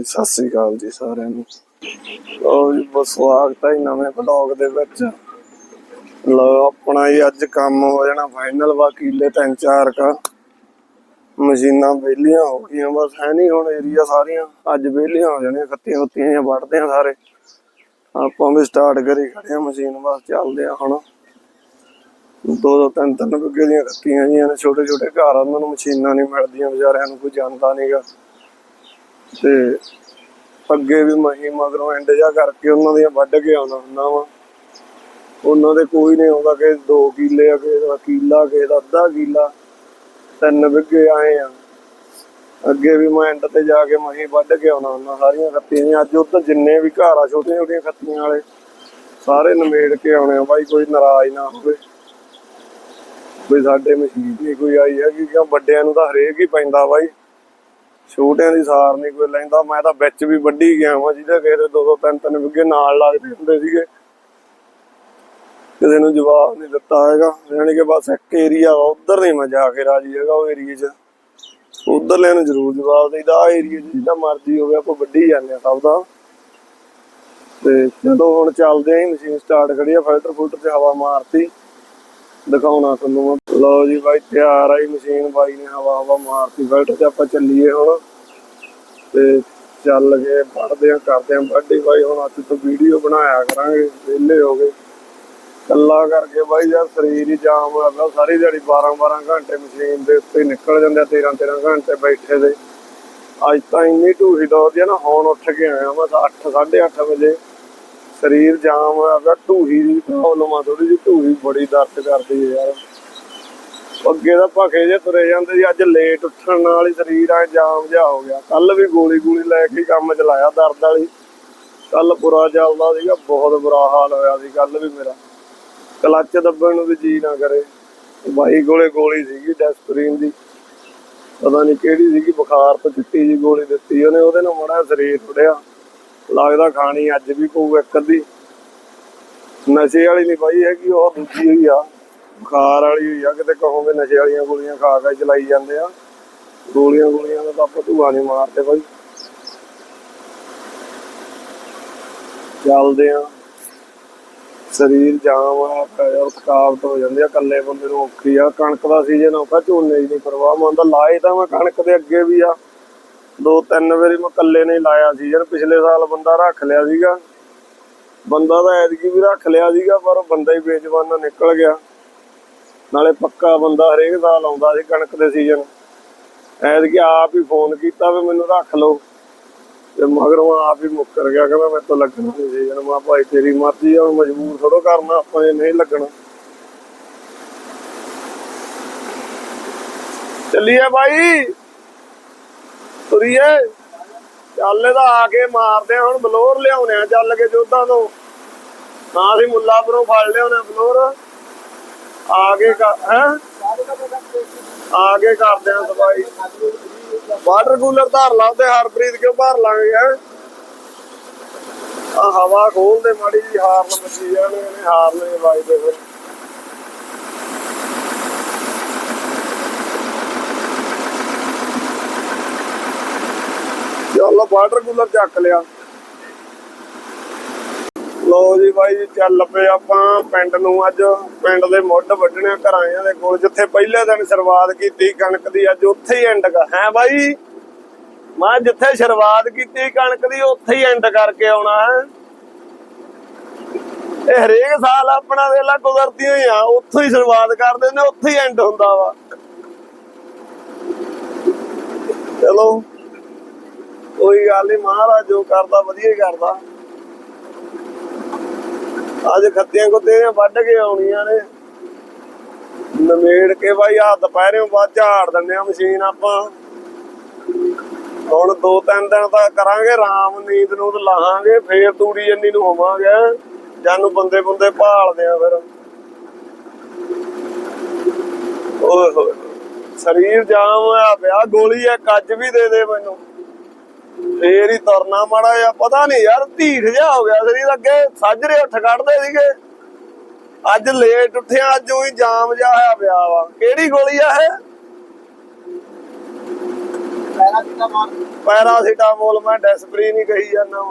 ਸਤਿ ਸ੍ਰੀ ਅਕਾਲ ਜੀ ਸਾਰਿਆਂ ਨੂੰ। ਲਓ ਜੀ, ਬਸ ਸਵਾਗਤ ਹੈ ਨਵੇਂ ਬਲੌਗ ਦੇ ਵਿੱਚ। ਲਓ, ਆਪਣਾ ਹੀ ਅੱਜ ਕੰਮ ਹੋ ਜਾਣਾ ਫਾਈਨਲ ਵਕੀਲੇ ਤਿੰਨ ਚਾਰ ਕਾ ਮਸ਼ੀਨਾਂ ਵਿਹਲੀਆਂ ਹੋ ਗਈਆਂ। ਬਸ ਹੈ ਨਹੀਂ ਹੁਣ ਏਰੀਆ ਸਾਰੀਆਂ। ਅੱਜ ਵਿਹਲੀਆਂ ਹੋ ਜਾਣੀਆਂ, ਖੱਤੀਆਂ ਹੁੱਤੀਆਂ ਜਾਂ ਵੱਢਦੇ ਆ ਸਾਰੇ। ਆਪਾਂ ਵੀ ਸਟਾਰਟ ਕਰੀ ਖੜੇ ਆ ਮਸ਼ੀਨ, ਬਸ ਚੱਲਦੇ ਆ ਹੁਣ। ਦੋ ਦੋ, ਤਿੰਨ ਤਿੰਨ ਬਿੱਗੇ ਦੀਆਂ ਖੱਤੀਆਂ ਜੀਆਂ ਨੇ, ਛੋਟੇ ਛੋਟੇ ਘਰ ਉਹਨਾਂ ਨੂੰ ਮਸ਼ੀਨਾਂ ਨਹੀਂ ਮਿਲਦੀਆਂ, ਵਿਚਾਰਿਆਂ ਨੂੰ ਕੋਈ ਜਾਣਦਾ ਨਹੀਂਗਾ ਤੇ ਅੱਗੇ ਵੀ ਮਹੀ ਮਗਰੋਂ ਐਂਡ ਜਾ ਕਰਕੇ ਉਹਨਾਂ ਦੀਆਂ ਵੱਢ ਕੇ ਆਉਣਾ ਹੁੰਦਾ ਵਾ। ਉਹਨਾਂ ਦੇ ਕੋਈ ਨਹੀਂ ਆਉਂਦਾ ਕਿ 2 ਕਿੱਲੇ ਆ, ਕਿਸੇ ਦਾ ਕਿੱਲਾ, ਕਿਸੇ ਦਾ ਅੱਧਾ ਕਿੱਲਾ। ਤਿੰਨ ਵਿੱਗੇ ਆਏ ਆ। ਅੱਗੇ ਵੀ ਮੈਂ ਐਂਡ ਤੇ ਜਾ ਕੇ ਮਹੀ ਵੱਢ ਕੇ ਆਉਣਾ ਹੁੰਦਾ, ਸਾਰੀਆਂ ਖੱਤੀਆਂ ਦੀਆਂ। ਅੱਜ ਉੱਧਰ ਜਿੰਨੇ ਵੀ ਘਰ ਆ ਛੋਟੀਆਂ ਛੋਟੀਆਂ ਖੱਤੀਆਂ ਵਾਲੇ, ਸਾਰੇ ਨਮੇੜ ਕੇ ਆਉਣੇ ਆ। ਬਾਈ, ਕੋਈ ਨਾਰਾਜ਼ ਨਾ ਹੋਵੇ। ਕੋਈ ਸਾਡੇ ਮਸ਼ੀਨ ਨਹੀਂ ਕੋਈ ਆਈ ਹੈਗੀ, ਕਿਉਂ ਵੱਡਿਆਂ ਨੂੰ ਤਾਂ ਹਰੇਕ ਹੀ ਪੈਂਦਾ ਬਾਈ। ਛੋਟਿਆਂ ਦੀ ਸਾਰ ਨਹੀਂ ਕੋਈ ਲੈਂਦਾ, ਮੈਂ ਤਾਂ ਵਿੱਚ ਵੀ ਵੱਢੀ ਗਿਆ ਵਾਂ, ਜਿਹਦੇ ਕਿਸੇ ਦੋ ਦੋ ਤਿੰਨ ਤਿੰਨ ਵਿੱਗੇ ਨਾਲ ਲੱਗਦੇ ਹੁੰਦੇ ਸੀਗੇ। ਕਿਸੇ ਨੂੰ ਜਵਾਬ ਨਹੀਂ ਦਿੱਤਾ ਹੈਗਾ, ਯਾਨੀ ਕਿ ਬਸ ਇੱਕ ਏਰੀਆ ਉਧਰ ਨਹੀਂ ਮੈਂ ਜਾ ਕੇ ਰਾਜੀ ਹੈਗਾ ਉਹ ਏਰੀਏ 'ਚ। ਉਧਰਲੇ ਨੂੰ ਜ਼ਰੂਰ ਜਵਾਬ ਦੇਈਦਾ ਆ ਏਰੀਏ 'ਚ ਜਿੱਦਾਂ ਮਰਜ਼ੀ ਹੋਵੇ, ਆਪਾਂ ਵੱਢੀ ਜਾਂਦੇ ਆ ਸਭ ਦਾ। ਤੇ ਚਲੋ ਹੁਣ ਚੱਲਦੇ ਆਂ, ਮਸ਼ੀਨ ਸਟਾਰਟ ਕਰੀ ਆ ਫਿਲਟਰ ਫੁਲਟਰ 'ਚ ਹਵਾ ਮਾਰਤੀ। ਦਿਖਾਉਣਾ ਤੁਹਾਨੂੰ ਲਓ ਜੀ ਬਾਈ, ਤਿਆਰ ਆਈ ਮਸ਼ੀਨ। ਬਾਈ ਨੇ ਹਵਾ ਹਵਾ ਮਾਰਤੀ ਫਿਲਟਰ 'ਚ ਆਪਾਂ ਚੱਲੀਏ ਹੁਣ। ਤੇ ਚੱਲ ਕੇ ਪੜਦੇ ਆ ਕਰਦੇ ਆ ਵੱਡੀ ਬਾਈ, ਹੁਣ ਅੱਜ ਤੋਂ ਵੀਡੀਓ ਬਣਾਇਆ ਕਰਾਂਗੇ, ਵਿਹਲੇ ਹੋ ਗਏ। ਕੱਲਾ ਕਰਕੇ ਬਾਈ ਯਾਰ, ਸਰੀਰ ਹੀ ਜਾਮ ਹੋਇਆ ਪਿਆ ਸਾਰੀ ਦਿਹਾੜੀ 12 12 ਘੰਟੇ ਮਸ਼ੀਨ ਦੇ ਉੱਤੇ ਨਿਕਲ ਜਾਂਦੇ ਆ 13 13 ਘੰਟੇ ਬੈਠੇ ਦੇ। ਅੱਜ ਤਾਂ ਇੰਨੀ ਢੂਹੀ ਦੌੜਦੀ ਆ ਨਾ, ਹੁਣ ਉੱਠ ਕੇ ਆਇਆ ਮੈਂ 8 8:30 ਵਜੇ। ਸਰੀਰ ਜਾਮ ਹੋਇਆ ਪਿਆ ਢੂਹੀ ਦੀ ਪ੍ਰੋਬਲਮ ਆ ਥੋੜੀ ਜਿਹੀ, ਢੂਹੀ ਬੜੀ ਦਰਦ ਕਰਦੀ ਹੈ ਯਾਰ। ਅੱਗੇ ਤਾਂ ਭਖੇ ਜੇ ਤੁਰੇ ਜਾਂਦੇ ਸੀ, ਅੱਜ ਲੇਟ ਉੱਠਣ ਨਾਲ ਹੀ ਸਰੀਰ ਆ ਜਾਮ ਜਿਹਾ ਹੋ ਗਿਆ। ਕੱਲ ਵੀ ਗੋਲੀ ਗੋਲੀ ਲੈ ਕੇ ਕੰਮ ਚਲਾਇਆ ਦਰਦ ਵਾਲੀ। ਕੱਲ ਬੁਰਾ ਚੱਲਦਾ ਸੀਗਾ, ਬਹੁਤ ਬੁਰਾ ਹਾਲ ਹੋਇਆ ਸੀ ਕੱਲ ਵੀ ਮੇਰਾ। ਕਲੱਚ ਦੱਬਣ ਨੂੰ ਵੀ ਜੀ ਨਾ ਕਰੇ। ਬਾਈ ਕੋਲੇ ਗੋਲੀ ਸੀਗੀ ਡੈਸਪਰੀਨ ਦੀ। ਪਤਾ ਨਹੀਂ ਕਿਹੜੀ ਸੀਗੀ, ਬੁਖਾਰ ਤੋਂ ਚਿੱਟੀ ਜੀ ਗੋਲੀ ਦਿੱਤੀ ਉਹਨੇ, ਉਹਦੇ ਨਾਲ ਮੜਾ ਸਰੀਰ ਥੋੜਿਆ ਲੱਗਦਾ ਖਾਣੀ ਅੱਜ ਵੀ ਪਊ ਇੱਕ ਅੱਧੀ। ਨਸ਼ੇ ਵਾਲੀ ਨਹੀਂ ਬਾਈ ਹੈਗੀ, ਉਹ ਦੂਜੀ ਹੋਈ ਆ। ਬੁਖਾਰ ਵਾਲੀ ਹੋਈ ਆ, ਕਿਤੇ ਕਹੋਗੇ ਨਸ਼ੇ ਵਾਲੀਆਂ ਗੋਲੀਆਂ ਖਾ ਕੇ ਚਲਾਈ ਜਾਂਦੇ ਆ। ਗੋਲੀਆਂ ਗੋਲੀਆਂ ਦਾ ਤਾਂ ਆਪਾਂ ਧੂਆ ਨਹੀਂ ਮਾਰਦੇ ਬਾਈ। ਚੱਲਦੇ ਆ। ਸਰੀਰ ਜਾਮ ਆ ਪਿਆ ਥਕਾਵਟ ਹੋ ਜਾਂਦੀ ਆ, ਇਕੱਲੇ ਬੰਦੇ ਨੂੰ ਔਖੀ ਆ। ਕਣਕ ਦਾ ਸੀਜ਼ਨ ਔਖਾ, ਝੋਨੇ ਦੀ ਨਹੀਂ ਪਰਵਾਹ। ਮੰਨਦਾ ਲਾਏ ਤਾਂ ਮੈਂ ਕਣਕ ਦੇ ਅੱਗੇ ਵੀ ਆ। ਦੋ ਤਿੰਨ ਵਾਰੀ ਮੈਂ ਇਕੱਲੇ ਨੇ ਲਾਇਆ ਸੀਜ਼ਨ ਪਿਛਲੇ ਸਾਲ ਬੰਦਾ ਰੱਖ ਲਿਆ ਸੀਗਾ। ਬੰਦਾ ਤਾਂ ਐਤਕੀ ਵੀ ਰੱਖ ਲਿਆ ਸੀਗਾ, ਪਰ ਬੰਦਾ ਹੀ ਬੇਜਵਾਨਾ ਨਿਕਲ ਗਿਆ। ਨਾਲੇ ਪੱਕਾ ਬੰਦਾ ਹਰੇਕ ਸਾਲ ਆਉਂਦਾ ਸੀ, ਕਣਕ ਦੇ ਸੀਜ਼ਨ ਐਤਕੀ ਆਪ ਹੀ ਫੋਨ ਕੀਤਾ ਵੀ ਮੈਨੂੰ ਰੱਖ ਲਓ। ਤੇ ਮਗਰੋਂ ਆਪ ਹੀ ਮੁੱਕਰ ਗਿਆ, ਕਹਿੰਦਾ ਮੇਰੇ ਤੋਂ ਲੱਗਣਾ ਨਹੀਂ ਸੀਜ਼ਨ ਮੈਂ ਭਾਈ ਤੇਰੀ ਮਰਜ਼ੀ ਆ ਮਜਬੂਰ ਥੋੜੋ ਕਰਨਾ, ਆਪਾਂ ਜੇ ਨਹੀਂ ਲੱਗਣਾ। ਚੱਲੀਏ ਭਾਈ ਤੁਰੀਏ। ਚੱਲ ਤਾਂ ਆ ਕੇ ਮਾਰਦੇ ਆ, ਹੁਣ ਬਲੋਰ ਲਿਆਉਣੇ ਆ, ਚੱਲ ਕੇ ਜੋਧਾਂ ਤੋਂ। ਨਾ ਅਸੀਂ ਮੁੱਲਾਪੁਰੋਂ ਫੜ ਲਿਆਉਣੇ ਬਲੋਰ। ਆ ਕੇ ਹੈ? ਆ ਕਰਦੇ ਆ ਸਫ਼ਾਈ। ਵਾਟਰ ਕੂਲਰ ਧਾਰ ਲਾ ਹਰਪ੍ਰੀਤ ਕਿਉਂ ਭਰ ਲਾਂਗੇ ਹੈ ਆ ਹਵਾ ਖੋਲਦੇ, ਮਾੜੀ ਜੀ ਹਾਰਨ ਮੱਚੀ ਜਾਣੇ ਨੇ ਹਾਰਨ ਵਾਜਦੇ ਫਿਰ। ਚਲੋ ਵਾਟਰ ਕੂਲਰ ਚੱਕ ਲਿਆ। ਲੋ ਜੀ ਬਾਈ ਜੀ, ਚੱਲ ਪਏ ਆਪਾਂ ਪਿੰਡ ਨੂੰ ਅੱਜ, ਪਿੰਡ ਦੇ ਮੁੱਢ ਵੱਢਣੇ ਘਰਾਂ ਦੇ ਕੋਲ, ਜਿੱਥੇ ਪਹਿਲੇ ਦਿਨ ਸ਼ੁਰੂਆਤ ਕੀਤੀ ਕਣਕ ਦੀ, ਅੱਜ ਉੱਥੇ ਹੀ ਐਂਡ ਕਰ ਹੈ ਬਾਈ? ਮੈਂ ਜਿੱਥੇ ਸ਼ੁਰੂਆਤ ਕੀਤੀ ਕਣਕ ਦੀ, ਉੱਥੇ ਹੀ ਐਂਡ ਕਰਕੇ ਆਉਣਾ ਹੈ। ਇਹ ਹਰੇਕ ਸਾਲ ਆਪਣਾ ਵੇਲਾ ਕੁਦਰਤੀ ਹੋਈ ਆ, ਉੱਥੋਂ ਹੀ ਸ਼ੁਰੂਆਤ ਕਰਦੇ ਨੇ ਉੱਥੇ ਹੀ ਐਂਡ ਹੁੰਦਾ ਵਾ। ਚਲੋ, ਕੋਈ ਗੱਲ ਨਹੀਂ ਮਹਾਰਾਜ ਜੋ ਕਰਦਾ, ਵਧੀਆ ਹੀ ਕਰਦਾ। ਅੱਜ ਖੱਤੀਆਂ ਕੁੱਤੇ ਵੱਢ ਕੇ ਆਉਣੀਆਂ ਨੇ। ਨਮੇੜ ਕੇ ਬਾਈ ਆ ਦੁਪਹਿਰੇ ਬਾਅਦ ਝਾੜ ਦਿੰਦੇ ਆ ਮਸ਼ੀਨ ਆਪਾਂ। ਹੁਣ ਦੋ ਤਿੰਨ ਦਿਨ ਤਾਂ ਕਰਾਂਗੇ, ਰਾਮ ਨੀਂਦ ਨੂੰ ਲਾਹਾਂਗੇ, ਫੇਰ ਤੂੜੀ ਜੰਨੀ ਨੂੰ ਹੋਵਾਂਗੇ। ਜਾਨੂੰ ਬੰਦੇ ਬੰਦੇ ਭਾਲਦੇ ਆ ਫਿਰ। ਓਏ ਹੋਏ, ਸਰੀਰ ਜਾਮ ਹੋਇਆ ਪਿਆ, ਗੋਲੀ ਇੱਕ ਅੱਜ ਵੀ ਦੇ ਦੇ ਮੈਨੂੰ। ਫੇਰ ਹੀ ਤੁਰਨਾ ਮਾੜਾ ਜਿਹਾ, ਪਤਾ ਨਹੀਂ ਯਾਰ, ਢੀਠ ਜਿਹਾ ਹੋ ਗਿਆ ਸਰੀਰ ਅੱਗੇ ਸਾਜਰੇ ਉੱਠ ਕੱਢਦੇ ਸੀਗੇ। ਅੱਜ ਲੇਟ ਉੱਠਿਆ, ਅੱਜ ਉਹੀ ਜਾਮ ਜਿਹਾ ਹੋਇਆ ਪਿਆ ਵਾ। ਕਿਹੜੀ ਗੋਲੀ ਆ ਇਹ? ਪੈਰਾਸੀਟਾਮੋਲ, ਮੈਂ ਡੈਸਪਰੀਨ ਹੀ ਕਹੀ ਜਾਂਦਾ।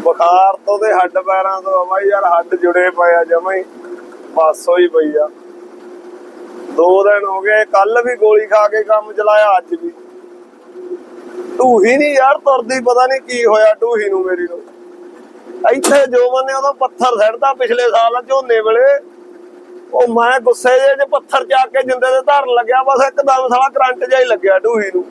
ਬੁਖਾਰ ਤੋਂ ਤੇ ਹੱਡ ਪੈਰਾਂ ਤੋਂ ਆ ਬਾਈ, ਯਾਰ ਹੱਡ ਜੁੜੇ ਪਏ ਆ ਜਮਾਂ ਹੀ। ਬਸ ਹੋਈ ਪਈ ਆ। ਦੋ ਦਿਨ ਹੋ ਗਏ ਕੱਲ ਵੀ ਗੋਲੀ ਖਾ ਕੇ ਕੰਮ ਚਲਾਇਆ, ਅੱਜ ਵੀ। ਢੂਹੀ ਨਹੀਂ ਯਾਰ, ਤੁਰਦੀ ਪਤਾ ਨਹੀਂ ਕੀ ਹੋਇਆ ਢੂਹੀ ਨੂੰ ਮੇਰੀ ਨੂੰ। ਇੱਥੇ ਜੋ ਮੰਨੇ ਉਹਦਾ ਪੱਥਰ ਸੜਦਾ ਪਿਛਲੇ ਸਾਲ ਝੋਨੇ ਵੇਲੇ। ਉਹ ਮੈਂ ਗੁੱਸੇ ਜੇ ਚ ਪੱਥਰ ਚੱਕ ਕੇ ਜਿੰਦੇ ਦੇ ਧਰਨ ਲੱਗਿਆ, ਬਸ ਇੱਕਦਮ ਸਾਲਾ ਕਰੰਟ ਜਿਹਾ ਹੀ ਲੱਗਿਆ ਢੂਹੀ ਨੂੰ।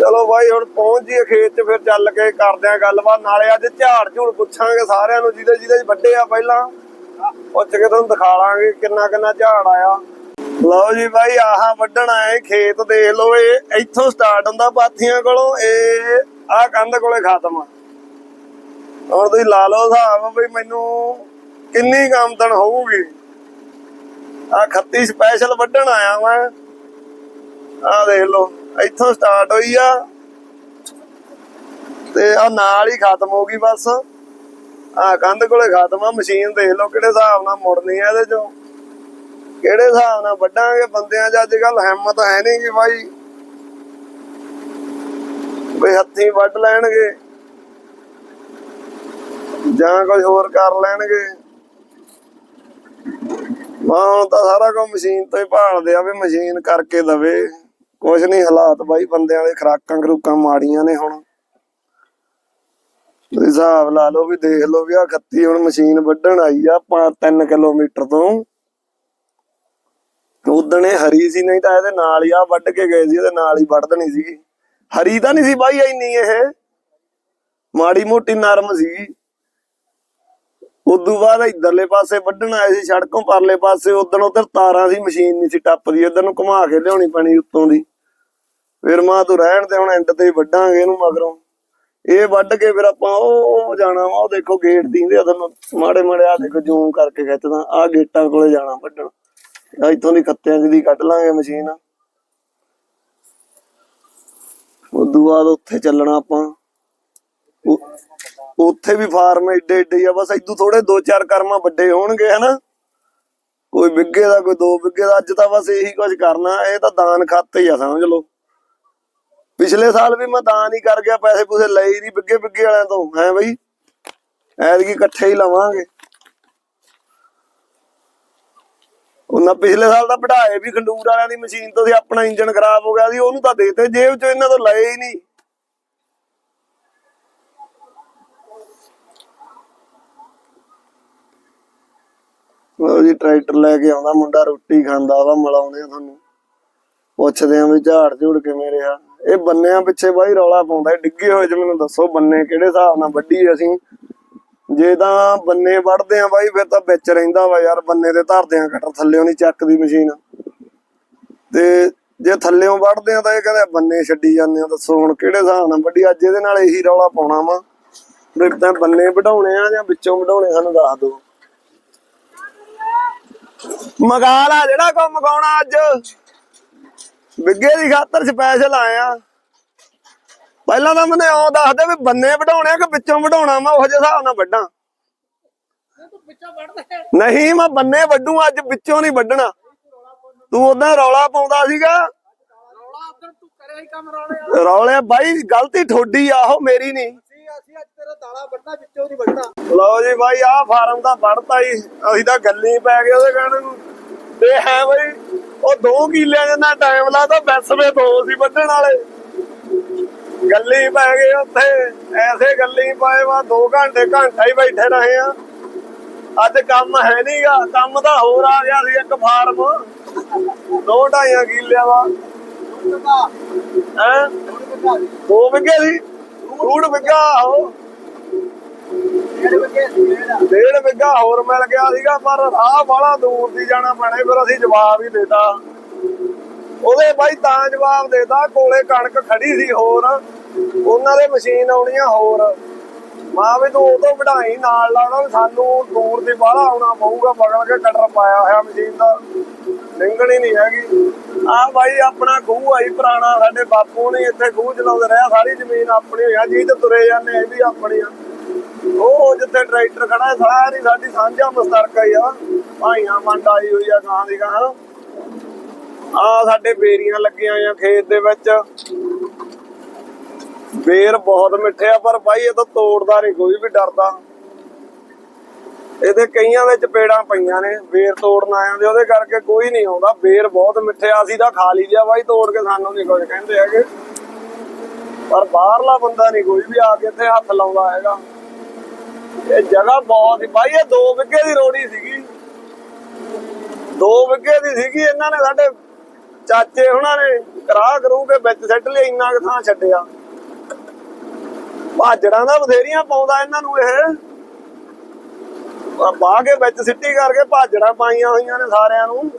ਚਲੋ ਬਾਈ, ਹੁਣ ਪਹੁੰਚ ਜੀਏ ਖੇਤ 'ਚ, ਫਿਰ ਚੱਲ ਕੇ ਕਰਦੇ ਆ ਗੱਲਬਾਤ। ਨਾਲੇ ਅੱਜ ਝਾੜ ਝੂੜ ਪੁੱਛਾਂਗੇ ਸਾਰਿਆਂ ਨੂੰ, ਜਿਹਦੇ ਜਿਹਦੇ ਵੱਡੇ ਆ ਪਹਿਲਾਂ। ਪੁੱਛ ਕੇ ਤੁਹਾਨੂੰ ਦਿਖਾ ਲਾਂਗੇ ਕਿੰਨਾ ਕਿੰਨਾ ਝਾੜ ਆਇਆ। ਲਓ ਜੀ ਬਾਈ, ਆਹਾਂ ਵੱਢਣ ਆਏ ਖੇਤ ਦੇਖ ਲਓ ਇਹ ਇੱਥੋਂ ਸਟਾਰਟ ਹੁੰਦਾ ਪਾਥੀਆਂ ਕੋਲੋਂ। ਇਹ ਆਹ ਕੰਧ ਕੋਲੇ ਖਤਮ ਹੁਣ ਤੁਸੀਂ ਲਾ ਲਓ ਹਿਸਾਬ ਵੀ ਮੈਨੂੰ ਕਿੰਨੀ ਕੁ ਆਮਦਨ ਹੋਊਗੀ। ਆ ਖੱਤੀ ਸਪੈਸ਼ਲ ਵੱਢਣ ਆਇਆ ਮੈਂ। ਆ ਦੇਖ ਲਓ, ਇੱਥੋਂ ਸਟਾਰਟ ਹੋਈ ਆ। ਤੇ ਆ ਨਾਲ ਹੀ ਖਤਮ ਹੋ ਗਈ ਬਸ। ਆ ਕੰਧ ਕੋਲੇ ਖਤਮ ਆ, ਮਸ਼ੀਨ ਦੇਖ ਲਓ ਕਿਹੜੇ ਹਿਸਾਬ ਨਾਲ ਮੁੜਨੀ ਆ ਇਹਦੇ ਚੋਂ। ਕਿਹੜੇ ਹਿਸਾਬ ਨਾਲ ਵੱਡਾਂਗੇ ਬੰਦਿਆਂ 'ਚ ਅੱਜ ਕੱਲ ਹਿੰਮਤ ਹੈ ਨਹੀਂ ਕਿ ਬਾਈ ਵੀ ਹੱਥੀਂ ਵੱਢ ਲੈਣਗੇ ਜਾਂ ਕੁਝ ਹੋਰ ਕਰ ਲੈਣਗੇ। ਮਾਂ, ਹੁਣ ਤਾਂ ਸਾਰਾ ਕੁਝ ਮਸ਼ੀਨ ਤੋਂ ਹੀ ਭਾਲਦੇ ਆ ਵੀ ਮਸ਼ੀਨ ਕਰਕੇ ਦਵੇ। ਕੁਝ ਨਹੀਂ ਹਾਲਾਤ ਬਾਈ, ਬੰਦਿਆਂ ਦੇ ਖਰਾਕਾਂ ਖਰੂਕਾਂ ਮਾੜੀਆਂ ਨੇ ਹੁਣ। ਤੁਸੀਂ ਹਿਸਾਬ ਲਾ ਲਓ ਵੀ ਦੇਖ ਲਓ ਵੀ ਆ ਖੱਤੀ ਹੁਣ ਮਸ਼ੀਨ ਵੱਢਣ ਆਈ ਆ 3 ਕਿਲੋਮੀਟਰ ਤੋਂ। ਉਦਣ ਇਹ ਹਰੀ ਸੀ, ਨਹੀਂ ਤਾਂ ਇਹਦੇ ਨਾਲ ਹੀ ਆ ਵੱਢ ਕੇ ਗਏ ਸੀ, ਇਹਦੇ ਨਾਲ ਹੀ ਵੱਢ ਦੇਣੀ ਸੀ। ਹਰੀ ਤਾਂ ਨਹੀਂ ਸੀ ਬਾਈ ਇੰਨੀ ਇਹ। ਮਾੜੀ ਮੋਟੀ ਨਰਮ ਸੀ। ਉਦੋਂ ਬਾਅਦ ਇਧਰਲੇ ਪਾਸੇ ਵੱਢਣ ਆਏ ਸੀ, ਸੜਕੋਂ ਪਰਲੇ ਪਾਸੇ ਉਦੋਂ ਉਧਰ ਤਾਰਾਂ ਸੀ, ਮਸ਼ੀਨ ਨਹੀਂ ਸੀ ਟੱਪਦੀ, ਇਧਰ ਨੂੰ ਘੁਮਾ ਕੇ ਲਿਆਉਣੀ ਪੈਣੀ ਉੱਤੋਂ ਦੀ। ਫਿਰ ਮਾਂ ਤੂੰ ਰਹਿਣ ਤੇ ਹੁਣ ਐਂਡ ਤੇ ਹੀ ਵੱਢਾਂਗੇ ਇਹਨੂੰ ਮਗਰੋਂ। ਇਹ ਵੱਢ ਕੇ ਫਿਰ ਆਪਾਂ ਉਹ ਜਾਣਾ ਵਾ, ਉਹ ਦੇਖੋ ਗੇਟ ਦੀਂਦੇ ਉਧਰ ਨੂੰ ਮਾੜੇ ਮਾੜੇ ਆ ਦੇਖੋ ਜ਼ੂਮ ਕਰਕੇ ਖਿੱਚਦਾ ਆ ਗੇਟਾਂ ਕੋਲੇ ਜਾਣਾ ਵੱਢਣ। ਆਹ ਇੱਥੋਂ ਦੀ ਖੱਤਿਆਂ ਦੀ ਕੱਢ ਲਾਂਗੇ ਮਸ਼ੀਨ ਉਦੋਂ ਬਾਅਦ ਉੱਥੇ ਚੱਲਣਾ ਆਪਾਂ। ਉੱਥੇ ਵੀ ਫਾਰਮ ਏਡੇ ਏਡੇ ਆ, ਬਸ ਇਦੋਂ ਥੋੜੇ ਦੋ ਚਾਰ ਕਰਮਾ ਵੱਡੇ ਹੋਣਗੇ, ਹਨਾ? ਕੋਈ ਬਿੱਗੇ ਦਾ, ਕੋਈ ਦੋ ਬਿੱਗੇ ਦਾ, ਅੱਜ ਤਾਂ ਬਸ ਇਹੀ ਕੁਝ ਕਰਨਾ, ਇਹ ਤਾਂ ਦਾਨ ਖਾਤੇ ਹੀ ਆ, ਸਮਝ ਲਓ। ਪਿਛਲੇ ਸਾਲ ਵੀ ਮੈਂ ਦਾਨ ਹੀ ਕਰ ਗਿਆ, ਪੈਸੇ ਪੂਸੇ ਲਏ ਹੀ ਨਹੀਂ ਬਿੱਗੇ ਬਿੱਗੇ ਵਾਲਿਆਂ ਤੋਂ। ਹੈ ਬਈ? ਐਤਕੀ ਇਕੱਠੇ ਹੀ ਲਵਾਂਗੇ। ਉਹਨਾਂ ਪਿਛਲੇ ਸਾਲ ਤਾਂ ਵਢਾਏ ਵੀ ਖੰਡੂਰ ਵਾਲਿਆਂ ਦੀ ਮਸ਼ੀਨ ਤੋਂ ਸੀ, ਆਪਣਾ ਇੰਜਨ ਖਰਾਬ ਹੋ ਗਿਆ ਸੀ, ਉਹਨੂੰ ਤਾਂ ਦੇਤੇ, ਜੇਬ ਚੋਂ ਇਹਨਾਂ ਤੋਂ ਲਏ ਹੀ ਨਹੀਂ। ਉਹ ਜੀ, ਟਰੈਕਟਰ ਲੈ ਕੇ ਆਉਂਦਾ ਮੁੰਡਾ, ਰੋਟੀ ਖਾਂਦਾ ਵਾ, ਮਲਾਉਂਦੇ ਤੁਹਾਨੂੰ। ਪੁੱਛਦੇ ਆ ਵੀ ਝਾੜ ਝੂੜ ਕਿਵੇਂ ਰਿਹਾ। ਇਹ ਬੰਨਿਆਂ ਪਿੱਛੇ ਬਾਈ ਰੌਲਾ ਪਾਉਂਦਾ, ਡਿੱਗੇ ਹੋਏ ਚ ਮੈਨੂੰ ਦੱਸੋ ਬੰਨੇ ਕਿਹੜੇ ਹਿਸਾਬ ਨਾਲ ਵੱਢੀ ਅਸੀਂ? ਜੇ ਤਾਂ ਬੰਨੇ ਵੱਢਦੇ ਆ ਬਾਈ, ਫਿਰ ਤਾਂ ਵਿੱਚ ਰਹਿੰਦਾ ਵਾ ਯਾਰ, ਬੰਨੇ ਤੇ ਧਰਦੇ ਆ ਕਟਰ ਥੱਲਿਓਂ ਨਹੀਂ ਚੱਕਦੀ ਮਸ਼ੀਨ। ਤੇ ਜੇ ਥੱਲਿਓਂ ਵੱਢਦੇ ਆ ਤਾਂ ਇਹ ਕਹਿੰਦੇ ਬੰਨੇ ਛੱਡੀ ਜਾਂਦੇ ਆ, ਦੱਸੋ ਹੁਣ ਕਿਹੜੇ ਹਿਸਾਬ ਨਾਲ ਵੱਢੀ? ਅੱਜ ਇਹਦੇ ਨਾਲ ਇਹੀ ਰੌਲਾ ਪਾਉਣਾ ਵਾ। ਵੀ ਤਾਂ ਬੰਨੇ ਵਢਾਉਣੇ ਆ ਜਾਂ ਵਿੱਚੋਂ ਵਢਾਉਣੇ ਸਾਨੂੰ ਦੱਸ ਦਿਓ। ਮਗਾਲ ਆ ਜਿਹੜਾ ਕੋ ਮਗਾਉਣਾ ਅੱਜ। ਬਿੱਗੇ ਦੀ ਖਾਤਰ ਸਪੈਸ਼ਲ ਆਇਆ ਪਹਿਲਾਂ ਤਾਂ ਮੈਨੂੰ ਉਹ ਦੱਸਦੇ ਵੀ ਬੰਨੇ ਵਢਾਉਣੇ ਕਿ ਵਿੱਚੋਂ ਵਢਾਉਣਾ, ਮੈਂ ਉਹ ਜਿਹੇ ਹਿਸਾਬ ਨਾਲ ਵੱਢਾਂ। ਨਹੀਂ, ਮੈਂ ਬੰਨੇ ਵੱਢੂ, ਅੱਜ ਵਿੱਚੋਂ ਨਹੀਂ ਵੱਢਣਾ। ਤੂੰ ਉਦਾਂ ਰੌਲਾ ਪਾਉਂਦਾ ਸੀਗਾ। ਰੌਲੇ ਬਾਈ, ਗਲਤੀ ਠੋਡੀ ਆ ਮੇਰੀ ਨਹੀਂ। ਲਓ ਜੀ ਬਾਈ, ਆਹ ਫਾਰਮ ਦਾ ਵੜਤਾ ਹੀ। ਅਸੀਂ ਤਾਂ ਗੱਲੀ ਪੈ ਗਏ ਉਹਦੇ ਕਹਿਣ ਨੂੰ। ਤੇ ਹੈ ਬਾਈ। ਉਹ 2 ਕਿੱਲਿਆਂ ਜਿੰਨਾ ਟਾਈਮ ਲਾਦਾ ਬੈਸਵੇ ਦੋ ਸੀ ਵੱਢਣ ਵਾਲੇ। ਗੱਲੀ ਪੈ ਗਏ ਉੱਥੇ। ਐਸੇ ਗੱਲੀ ਪਾਏ ਵਾ 2 ਘੰਟੇ ਘੰਟਾ ਹੀ ਬੈਠੇ ਰਹੇ ਆ। ਅੱਜ ਕੰਮ ਹੈ ਨਹੀਂਗਾ ਕੰਮ ਤਾਂ ਹੋਰ ਆ ਗਿਆ ਸੀ ਇੱਕ ਫਾਰਮ ਦੋ ਢਾਈਆਂ ਕਿੱਲਿਆਂ ਦਾ ਹੈ? ਦੋ ਵਿਗੇ ਸੀ। ਡੂਢ ਵਿਗਾ ਹੋ ਡੇਢ ਵਿਗਾ ਹੋਰ ਮਿਲ ਗਿਆ ਸੀਗਾ, ਪਰ ਰਾਹ ਬਾਲਾ ਦੂਰ ਦੀ ਜਾਣਾ ਪੈਣਾ ਫਿਰ ਅਸੀਂ ਜਵਾਬ ਹੀ ਦੇਤਾ। ਉਹਦੇ ਬਾਈ ਤਾਂ ਜਵਾਬ ਦੇਤਾ, ਕੋਲੇ ਕਣਕ ਖੜੀ ਸੀ ਹੋਰ, ਉਹਨਾਂ ਦੇ ਮਸ਼ੀਨ ਆਉਣੀਆਂ ਹੋਰ। ਮਾਂ ਵੀ ਤੂੰ ਉਦੋਂ ਵਢਾਈ ਨਾਲ ਲਾਉਣਾ ਸਾਨੂੰ ਦੂਰ ਦੀ ਬਾਹਲਾ ਆਉਣਾ ਪਊਗਾ ਬਗਲ ਕੇ ਕਟਰ ਪਾਇਆ ਹੋਇਆ ਮਸ਼ੀਨ ਦਾ। ਲਿੰਗਣੀ ਨਹੀਂ ਹੈਗੀ। ਆ ਬਾਈ ਆਪਣਾ ਖੂਹ ਆਈ ਪੁਰਾਣਾ ਸਾਡੇ ਬਾਪੂ ਨੇ ਇੱਥੇ ਖੂਹ ਚਲਾਉਂਦੇ ਰਿਹਾ ਸਾਰੀ ਜ਼ਮੀਨ ਆਪਣੀ ਹੋਈ ਆ ਜੀ ਤੇ ਤੁਰੇ ਜਾਂਦੇ ਇਹ ਵੀ ਆਪਣੀ ਆ। ਉਹ ਜਿੱਥੇ ਟਰੈਕਟਰ ਖੜਾ ਸਾਰੀ ਸਾਡੀ ਸਾਂਝਾ ਮਸਤਰਕਾ ਹੀ ਆ। ਭਾਈਆਂ ਮੰਡ ਆਈ ਹੋਈ ਆ ਗਾਂ ਦੀ ਗਾਂ। ਆ ਸਾਡੇ ਬੇਰੀਆਂ ਲੱਗੀਆਂ ਆ ਖੇਤ ਦੇ ਵਿੱਚ। ਬੇਰ ਬਹੁਤ ਮਿੱਠੇ ਆ, ਪਰ ਬਾਈ ਇਹ ਤਾਂ ਤੋੜਦਾ ਨਹੀਂ, ਕੋਈ ਵੀ ਡਰਦਾ। ਇਹਦੇ ਕਈਆਂ ਵਿੱਚ ਪੇੜਾਂ ਪਈਆਂ ਨੇ, ਬੇਰ ਤੋੜਨ ਆਇਆ ਤੇ ਉਹਦੇ ਕਰਕੇ ਕੋਈ ਨਹੀਂ ਆਉਂਦਾ। ਬੇਰ ਬਹੁਤ ਮਿੱਠੇ ਆ, ਅਸੀਂ ਤਾਂ ਖਾ ਲਈ ਦਿਆ ਬਾਈ, ਤੋੜ ਕੇ ਸਾਨੂੰ ਨਹੀਂ ਕੁਝ ਕਹਿੰਦੇ ਹੈਗੇ। ਪਰ ਬਾਹਰਲਾ ਬੰਦਾ ਨਹੀਂ, ਕੋਈ ਵੀ ਆ ਕੇ ਇੱਥੇ ਹੱਥ ਲਾਉਂਦਾ ਹੈਗਾ। ਇਹ ਜਗ੍ਹਾ ਬਹੁਤ ਹੀ ਬਾਈ ਇਹ 2 ਵਿਗੇ ਦੀ ਰੋੜੀ ਸੀਗੀ। 2 ਵਿਗੇ ਦੀ ਸੀਗੀ। ਇਹਨਾਂ ਨੇ ਸਾਡੇ ਚਾਚੇ ਹੁਣਾਂ ਨੇ ਕਰਾ ਕਰੂ ਕੇ ਵਿੱਚ ਸੱਟ ਲਿਆ, ਇੰਨਾ ਕੁ ਥਾਂ ਛੱਡਿਆ। ਭਾਜੜਾਂ ਦਾ ਬਥੇਰੀਆਂ ਪਾਉਂਦਾ ਇਹਨਾਂ ਨੂੰ ਇਹ। ਬਾਹ ਕੇ ਵਿੱਚ ਸਿੱਟੀ ਕਰਕੇ ਭਾਜੜਾਂ ਪਾਈਆਂ ਹੋਈਆਂ ਨੇ ਸਾਰਿਆਂ ਨੂੰ।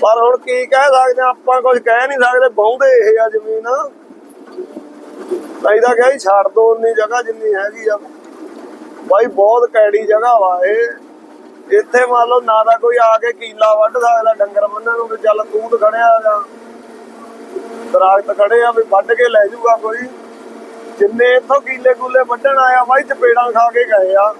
ਪਰ ਹੁਣ ਕੀ ਕਹਿ ਸਕਦੇ ਆਪਾਂ ਕੁਝ ਕਹਿ ਨਹੀਂ ਸਕਦੇ। ਬਹੁੰਦੇ ਇਹ ਆ ਜ਼ਮੀਨ। ਚਾਹੀਦਾ ਕਿ ਹੀ ਛੱਡ ਦੋ ਉਨੀ ਜਗ੍ਹਾ ਜਿੰਨੀ ਹੈਗੀ ਆ। ਬਾਈ ਬਹੁਤ ਕੈੜੀ ਜਗ੍ਹਾ ਵਾ ਇਹ। ਇੱਥੇ ਮੰਨ ਲਓ ਨਾ ਤਾਂ ਕੋਈ ਆ ਕੇ ਕੀਲਾ ਵੱਢ ਸਕਦਾ ਡੰਗਰ ਬੰਨਣ ਨੂੰ ਚੱਲ ਤੂਤ ਖੜਿਆ ਜਾਂ ਦਰਖਤ ਖੜੇ ਆ ਵੀ ਵੱਢ ਕੇ ਲੈ ਜਾਊਗਾ ਕੋਈ। ਜਿੰਨੇ ਇੱਥੋਂ ਕੀਲੇ ਕੂਲੇ ਵੱਢਣ ਆਇਆ ਬਾਈ ਚਪੇੜਾਂ ਖਾ ਕੇ ਗਏ ਆ।